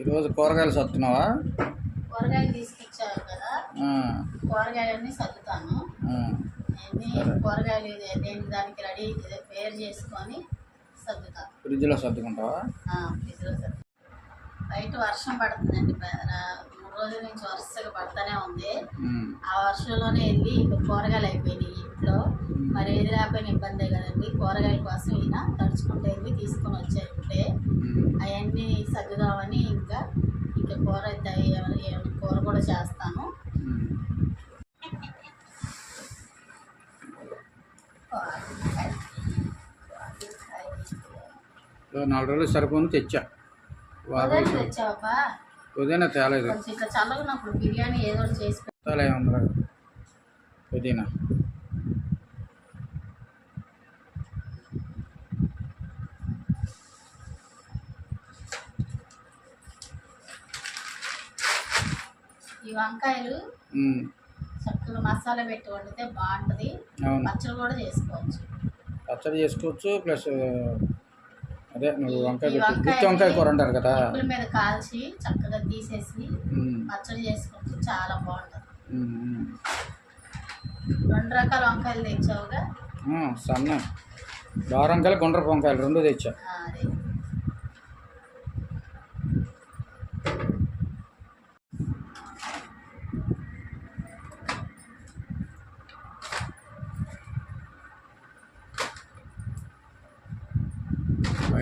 ఈరోజు కూరగాయలు సత్తున్నావా కూరగాయలు తీసుకొచ్చావు కదా. కూరగాయలన్నీ సర్దుతాను. కూరగాయలు దేని దానికి రెడీ పేరు చేసుకొని సర్దుతాను. ఫ్రిడ్జ్లో సర్దుకుంటావా? ఫ్రిడ్జ్లో సర్దు. బయట వర్షం పడుతుందండి. మూడు రోజుల నుంచి వరుసగా పడుతూనే ఉంది. ఆ వర్షంలోనే వెళ్ళి కూరగాయలు అయిపోయినాయి ఇంట్లో. మరి ఏది రాకపోయిన ఇబ్బందే కదండి. కూరగాయల కోసం ఈయన తడుచుకుంటూ వెళ్ళి తీసుకొని ఉమ్. అవన్నీ సర్దుదామని ఇంకా ఇంకా కూర అయితే కూర కూడా చేస్తాను. నాలుగు రోజులు సరిపోని తెచ్చా. తెచ్చావబ్బా ఉదయం తేలేదు. ఇట్లా చల్లగున్నప్పుడు బిర్యానీ ఏదో ఒకటి చేసి. తేలే పుదీనా ఈ వంకాయలు చక్కగా మసాలా పెట్టి వండితే బాగుంటుంది. పచ్చడి కూడా చేసుకోవచ్చు. పచ్చడి చేసుకోవచ్చు ప్లస్ అదే నువ్వు వంకాయ గుత్తి వంకాయ కూర అంటారు కదా. నిప్పుల మీద కాల్చి చక్కగా తీసేసి పచ్చడి చేసుకుంటే చాలా బాగుంటుంది. రెండు రకాల వంకాయలు తెచ్చావుగా? సన్న. బార వంకాయలు గుండ్రపు వంకాయలు రెండు తెచ్చా ఆ, అదే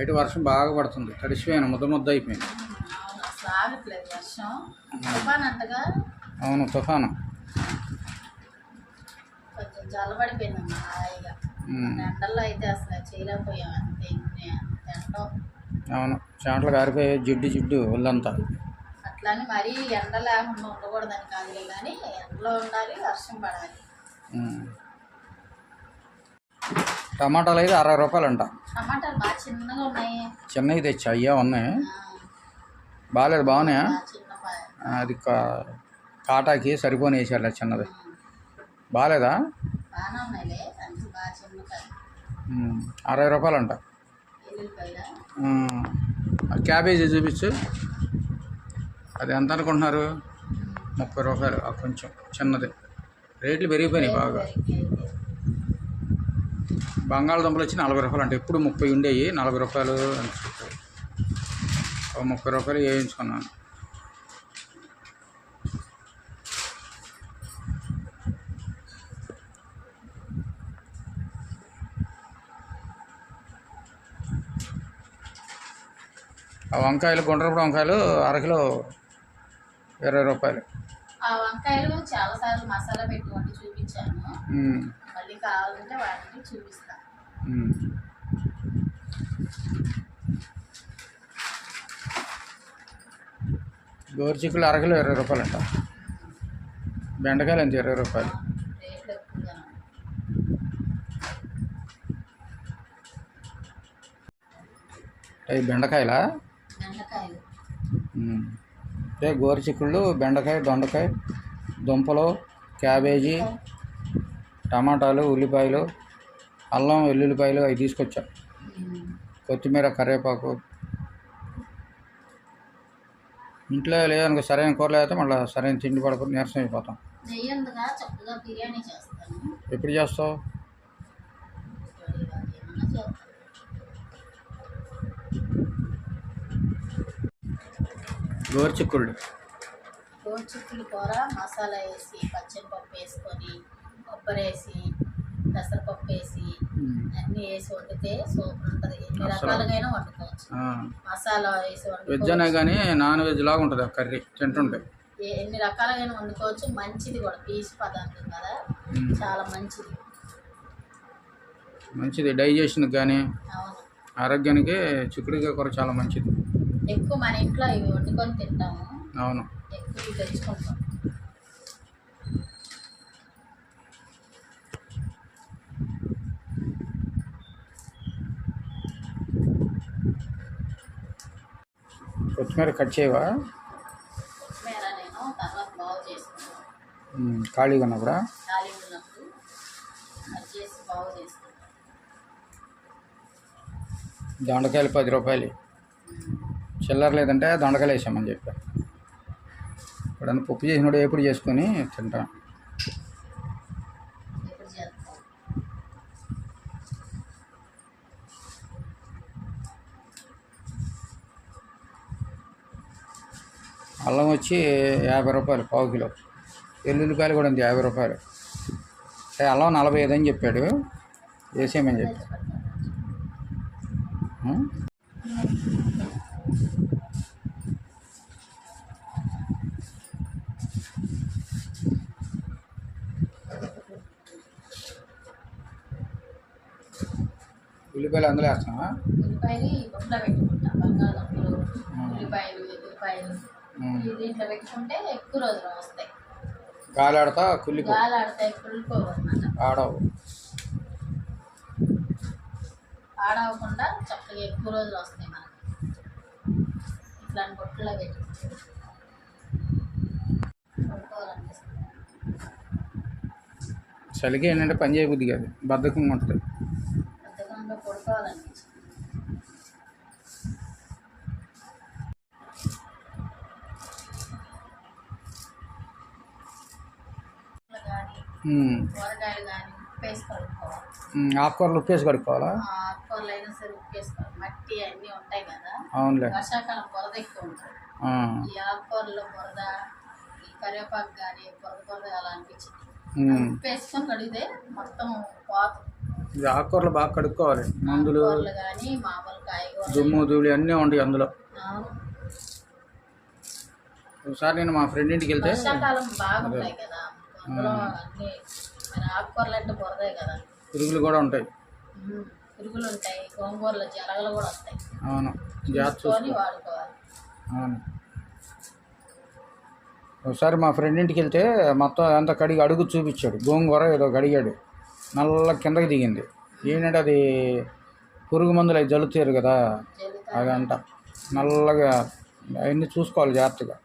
బయట వర్షం బాగా పడుతుంది. తడిసిపోయాను ముద్ద ముద్ద అయిపోయింది. అవును? తుఫాన్ అవును తుఫాను. కొంచెం జల్లబడిపోయిందమ్మా హాయిగా. ఉమ్, ఎండల్లో అయితే అసలు చేయలేకపోయాం అంతే ఇన్ని అంత ఎండో. అవును చెమటలు కారిపోయి జిడ్డు జిడ్డు ఒళ్ళంతా. అట్లాని మరీ ఎండ లేకుండా ఉండకూడదని కాదులే కానీ ఎండలో ఉండాలి వర్షం పడాలి. టమాటాలు అయితే అరవై రూపాయలు అంట టమాటాలు బాగా చిన్నగా ఉన్నాయి. చిన్నవి తెచ్చా? అయ్యా ఉన్నాయి. బాగాలేదు బాగున్నాయా. అది కా- కాటాకి సరిపోని వేసారు చిన్నది. బాగాలేదా? అరవై రూపాయలు అంట క్యాబేజీ చూపించు. అది ఎంత అనుకుంటున్నారు? ముప్పై రూపాయలు కొంచెం చిన్నది. రేట్లు పెరిగిపోయినాయి బాగా. బంగాళదుంపలు వచ్చి నలభై రూపాయలు అంటే. ఎప్పుడు ముప్పై ఉండేవి నలభై రూపాయలు ఒక ముప్పై రూపాయలు వేయించుకున్నాను. ఆ వంకాయలు గుండ్రపు వంకాయలు అరకిలో ఇరవై రూపాయలు. ఆ వంకాయలు చాలాసార్లు మసాలా చూపించాను. కావాలంటే వాటిని చూపిస్తాను. గోరుచిక్కులు అరకిలో ఇరవై రూపాయలు అంట బెండకాయలు ఎంత? ఇరవై రూపాయలు. అవి బెండకాయలా. అంటే గోరుచిక్కుళ్ళు బెండకాయ దొండకాయ దుంపలు క్యాబేజీ టమాటాలు ఉల్లిపాయలు అల్లం వెల్లుల్లిపాయలు అవి తీసుకొచ్చా. కొత్తిమీర కరివేపాకు. ఇంట్లో లేదనుకో సరైన కూర లేకపోతే మళ్ళీ సరైన తిండి పడకపోతే నీరసం అయిపోతాం. నెయ్యి ఉందిగా చక్కగా బిర్యానీ చేస్తాను. ఎప్పుడు చేస్తావు? గోరుచిక్కుళ్ళు. గోరుచిక్కుడు కూర మసాలా వేసి పచ్చనిపప్పు వేసుకొని కొబ్బరి వేసి పెసరపప్పు వేసి. అన్నీ వేసి వండితే సూపర్ ఉంటుంది. ఎన్ని రకాలుగా వండుకోవచ్చు. మసాలా వేసి వెజ్ అనే కానీ నాన్ వెజ్ లాగా ఉంటుంది కర్రీ తింటుంటే. ఎన్ని రకాలుగా వండుకోవచ్చు. మంచిది కూడా పీచు పదార్థం కదా. చాలా మంచిది. మంచిది డైజెషన్కి కానీ ఆరోగ్యానికి చిక్కుడుకాయ కూర చాలా మంచిది. ఎక్కువ మన ఇంట్లో ఇవి వండుకొని తింటాము. అవును. ఎక్కువ తెచ్చుకుంటాం. కొత్తిమీర కట్ చేయవా? ఖాళీగా ఉన్నప్పుడా? దొండకాయలు పది రూపాయలు. చిల్లర లేదంటే దొండకాయలు వేసామని చెప్పా. ఇప్పుడన్నా పప్పు చేసినప్పుడు ఎప్పుడు చేసుకొని తింటాం ఎప్పుడు చేస్తాం అల్లం వచ్చి యాభై రూపాయలు పావు కిలో. ఎల్లుల్లిపాయలు కూడా ఉంది యాభై రూపాయలు. అంటే అల్లం నలభై ఐదు అని చెప్పాడు. వేసేయమని చెప్పి. ఉల్లిపాయలు అందులో వేస్తామా ఉల్లిపాయలు దీంట్లో పెట్టుకుంటే ఎక్కువ రోజులు వస్తాయి. గాలి ఆడతా కుళ్ళిపో. గాలి ఆడతాయి కుళ్ళిపోవన్నమాట. ఆడవు. పాడవకుండా చక్కగా ఎక్కువ రోజులు వస్తాయి మనకి. ఇట్లాంటి బొట్టులో పెట్టుకుంటే. చలికి ఏంటంటే పని చేయబుద్ధి కాదు. బద్ధకంగా ఉంటుంది. బద్ధకంగా పడుకోవాలనిపిస్తుంది కానీ ఉం. కూరగాయలు కానీ ఉప్పు వేసి కలుపుకోవాలి ఉం, ఆకుకూరలు ఉప్పేసి కడుక్కోవాలా? ఆకుకూరలు అయినా సరే మట్టి అన్నీ ఉంటాయి కదా. అవునులే. వర్షాకాలం బురద ఎక్కువ ఉంటుంది. ఆ, ఈ ఆకుకూరలో బురద ఈ కరివేపాకు కానీ బురద బురద అలా అనిపించింది. కడిగితే మొత్తం పోత ఇది ఆకుకూరలు బాగా కడుక్కోవాలి. మందులు కానీ మామూలు కాయగూరలు దుమ్ము ధూళి అన్నీ ఉంటాయి అందులో. ఒకసారి నేను మా ఫ్రెండ్ ఇంటికి వెళ్తే వర్షాకాలం బాగుంటాయి కదా. అందులో అన్ని మన ఆకుకూరలు అంటే బురదే కదా. పురుగులు కూడా ఉంటాయి. పురుగులు ఉంటాయి గోంగూరలో జరగలు కూడా వస్తాయి అవును. జాగ్రత్త చూసుకొని వాడుకోవాలి. అవును. ఒకసారి మా ఫ్రెండ్ ఇంటికి వెళ్తే మొత్తం అంతా కడిగి అడుగు చూపించాడు. గోంగూర ఏదో కడిగాడు. నల్ల కిందకి దిగింది. ఏంటంటే అది పురుగు మందులు అవి జల్లుతారు కదా. అదంట నల్లగా అవన్నీ చూసుకోవాలి జాగ్రత్తగా.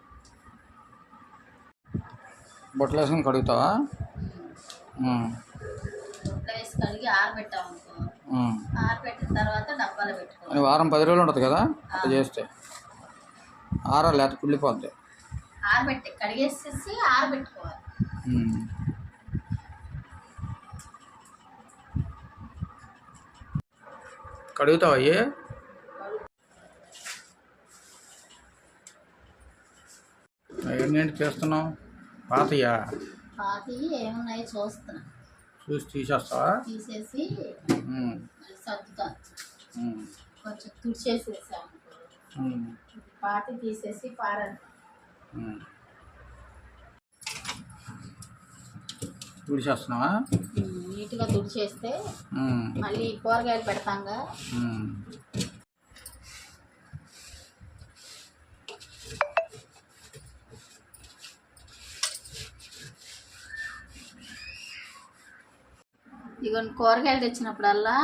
బొట్టలు వేసుకొని కడుగుతావా? కడిగి ఆరబెట్టామనుకో. ఆరబెట్టిన తర్వాత డబ్బాలో వారం పది రోజులు ఉంటుంది కదా? అట్లా చేస్తే. ఆరా లేత కుళ్ళిపోద్ది. ఆరబెట్టి కడిగేసేసి ఆరబెట్టుకోవాలి. ఉం. కడుగుతావా అయ్యి? ఏంటి చేస్తున్నావు? పాతయ్యా పాతి ఏమున్నాయో చూస్తున్నా. చూసి తీసేస్తావా? తీసేసి ఉం. కొంచెం తుడిచేసేసాను ఉం. పాతి తీసేసి పారాను. తుడిచేస్తున్నావా? నీట్గా తుడిచేస్తే. మళ్ళీ కూరగాయలు పెడతాంగా. ఉం. ఇగోండి కూరగాయలు తెచ్చినప్పుడల్లా.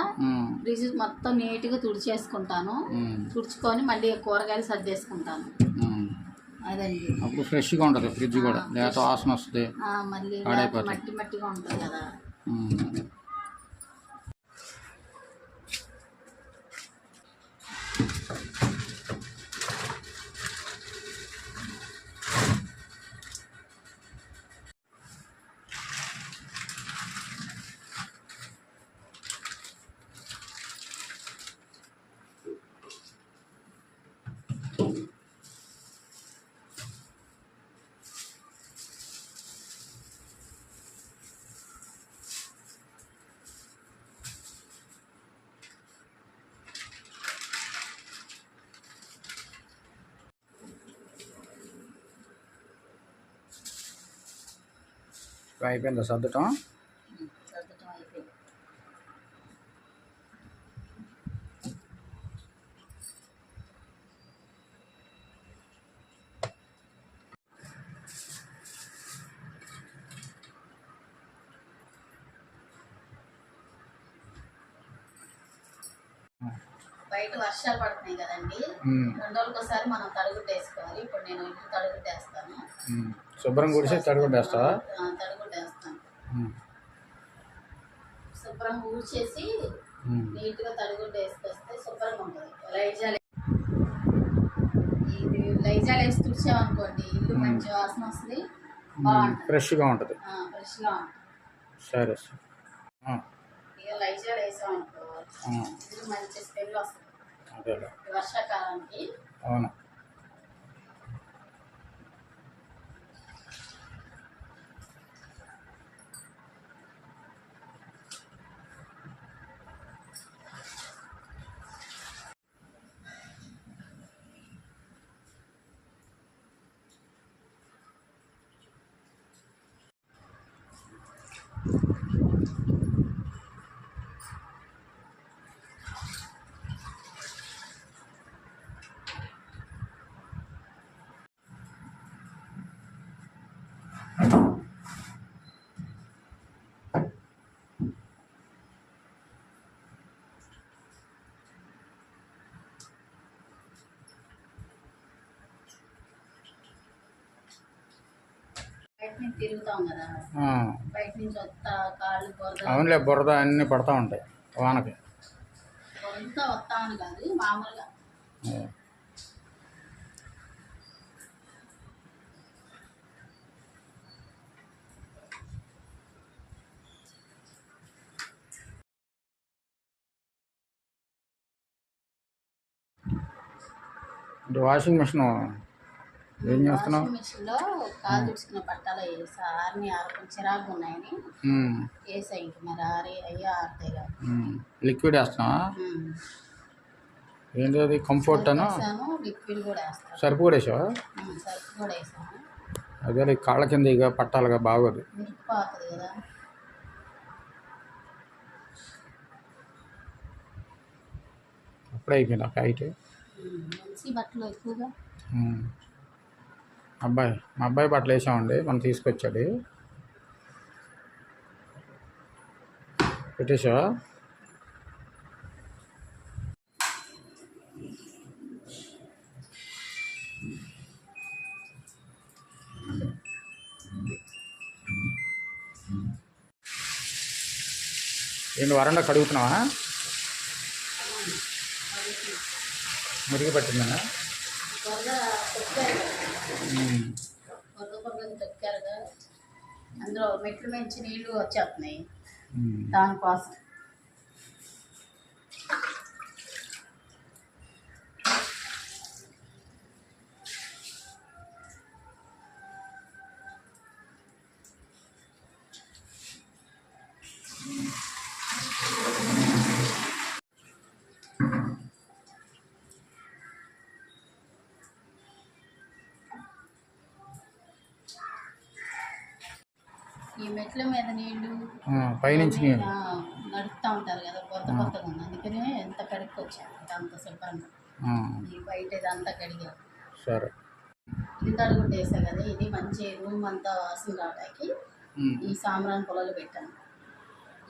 ఫ్రిడ్జ్ మొత్తం నీట్గా తుడిచేసుకుంటాను ఉం. తుడుచుకొని మళ్ళీ కూరగాయలు సర్దేసుకుంటాను. అదండి అప్పుడు ఫ్రెష్గా ఉంటుంది ఫ్రిడ్జ్ కూడా లేత వాసన వస్తుంది మళ్ళీ. మట్టి మట్టిగా ఉంటుంది కదా అయిపోయిందా? సర్దటం బయట వర్షాలు పడుతున్నాయి కదండి. రెండు ఒకసారి మనం తడుగుడ్డ వేసుకోవాలి. ఇప్పుడు నేను ఇంటి ఉం. శుభ్రం గుడిసి తడిగొట్టేస్తావా ఆ, తడుగుడ్డ వేస్తాను ఉం. శుభ్రం ఊడ్చేసి. నీట్గా తడుగుడ్డ వేసుకొస్తే శుభ్రంగా ఉంటుంది. లైట్ లైజాలు వేసి తుడిచామనుకోండి ఇల్లు మంచి వాసన వస్తుంది. బాగుంటుంది. ఫ్రెష్గా ఉంటుంది. ఫ్రెష్గా ఉంటుంది. సరే సార్. ఇక లైజాలు వేసామనుకో ఇల్లు మంచి స్మెల్ వస్తుంది. వర్షాకాలానికి అవును. అవునులే బురద అన్నీ పడతా ఉంటాయి వానకి. వాషింగ్ మిషన్ ఏం చేస్తున్నావు? మిషన్లో కాలు తుడుచుకున్న బట్టలు వేసా ఆరిని ఆరుకుని చిరాకు ఉన్నాయని ఉమ్, వేసా ఇంక మరి ఆరి అయ్యో ఆరుతాయి కదా. లిక్విడ్ వేస్తున్నావా? అది? కంఫర్ట్ అను? వేసాను లిక్విడ్ కూడా వేస్తాను. సరుపు కూడా వేసావా? కూడా వేసాను. అదే కాళ్ళ కింద ఇక పట్టాలిగా బాగోదు. కదా. అప్పుడే అయిపోయింది ఒక హైట్ మంచి బట్టలు ఎక్కువగా. అబ్బాయి మా అబ్బాయి బట్టలు వేసామండి మనం తీసుకొచ్చాడు. పెట్టేశా ఏంటి వరండా కడుగుతున్నావా? మురిగి పట్టిందన్నా తొక్కారు కదా అందులో మెట్లు మంచి నీళ్ళు వచ్చేస్తున్నాయి. దానికోసం. ఈ మెట్ల మీద నీళ్ళు పైనుంచి నీళ్ళు. నడుపుతా ఉంటారు కదా కొత్త కొత్తగా ఉంది. అందుకనే ఎంత కడుక్కి వచ్చాను అంత శుభ్రంగా. ఈ బయట ఇదంతా కడిగాను సరే. ఇది తడుగుంట వేసా కదా ఇది మంచి రూమ్ అంతా వాసన రావడానికి. ఈ సాంబ్రాన్ పొలాలు పెట్టాను.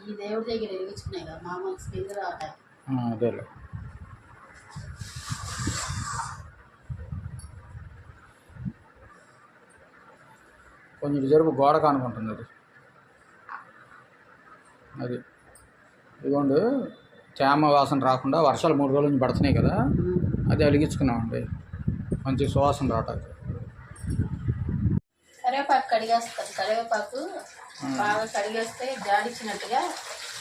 ఈ దేవుడి దగ్గర వెలిగించుకున్నాయి కదా మామూలు స్మెల్ రావడానికి. అదేలే. కొంచెం జరుపు గోడ కానుకుంటుంది అది అది. ఇదిగోండి తేమ వాసన రాకుండా వర్షాలు మూడు రోజుల నుంచి పడుతున్నాయి కదా అది వెలిగించుకున్నామండి. మంచి సువాసన రావటానికి. కరివేపాకు కడిగేస్తాను కరివేపాకు బాగా కడిగేస్తే జాడిచ్చినట్టుగా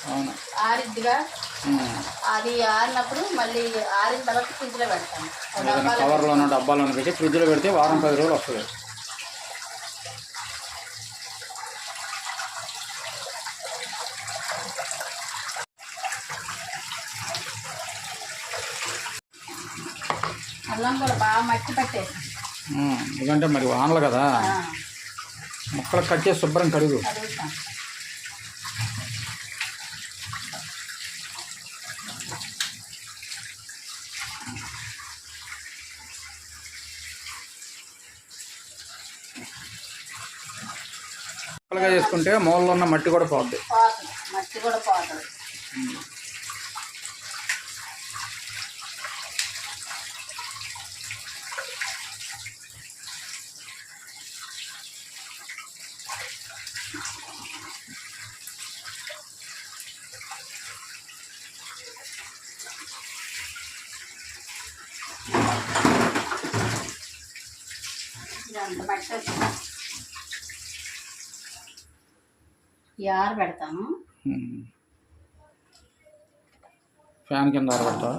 అవును. ఆరిద్దిగా. అది ఆరినప్పుడు మళ్ళీ ఆరిన తర్వాత ఫ్రిడ్జ్లో పెడతాను కవర్లోనో డబ్బాలోనో పెట్టి ఫ్రిడ్జ్లో పెడితే వారం పది రోజులు వస్తుంది అల్లం కూడా బాగా మట్టి పట్టేసి. ఎందుకంటే మరి వానలు కదా? ముక్కలు కట్ చేసి శుభ్రం కడుగు. ముక్కలుగా చేసుకుంటే మూలలో ఉన్న మట్టి కూడా పోద్ది. మట్టి కూడా పోతుంది. ఇదంతా ఫ్యాన్ కింద పెడతా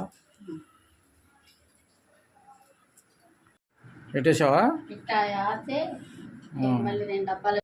పెట్టేసావా ఇట్లా మళ్ళీ రెండు డబ్బాలు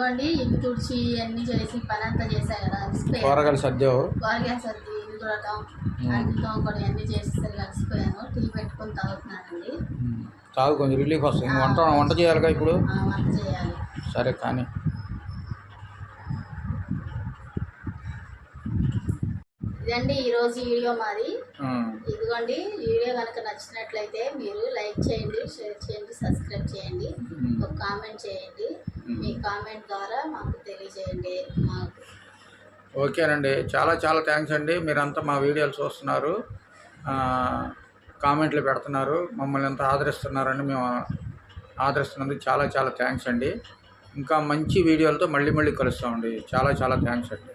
ఇదిగోండి ఇల్లు తుడిచి అన్ని చేసి పని అంతా చేశా కదా అలసిపోయాను కూరగాయలు సర్దావు? కూరగాయలు సర్ది ఇల్లు తుడటం అంటుతో కూడా అన్ని చేసేసరికి అలసిపోయాను టీ పెట్టుకొని తాగుతున్నానండి. ఉమ్. తాగు కొంచెం రిలీఫ్ వస్తుంది. ఇంక వంట వంట చేయాలిగా ఇప్పుడు? ఆ, వంట చేయాలి. సరే కానీ. ఇదండి ఈరోజు వీడియో మాది. ఉమ్. ఇదిగోండి వీడియో కనుక నచ్చినట్లయితే మీరు లైక్ చేయండి షేర్ చేయండి సబ్స్క్రైబ్ చేయండి. ఒక కామెంట్ చేయండి. మీ కామెంట్ ద్వారా మాకు తెలియజేయండి. మాకు ఓకేనండి. చాలా చాలా థ్యాంక్స్ అండి. మీరంతా మా వీడియోలు చూస్తున్నారు. కామెంట్లు పెడుతున్నారు. మమ్మల్ని ఎంత ఆదరిస్తున్నారని మేము ఆదరిస్తున్నందుకు చాలా చాలా థ్యాంక్స్ అండి. ఇంకా మంచి వీడియోలతో మళ్ళీ మళ్ళీ కలుస్తామండి. చాలా చాలా థ్యాంక్స్ అండి.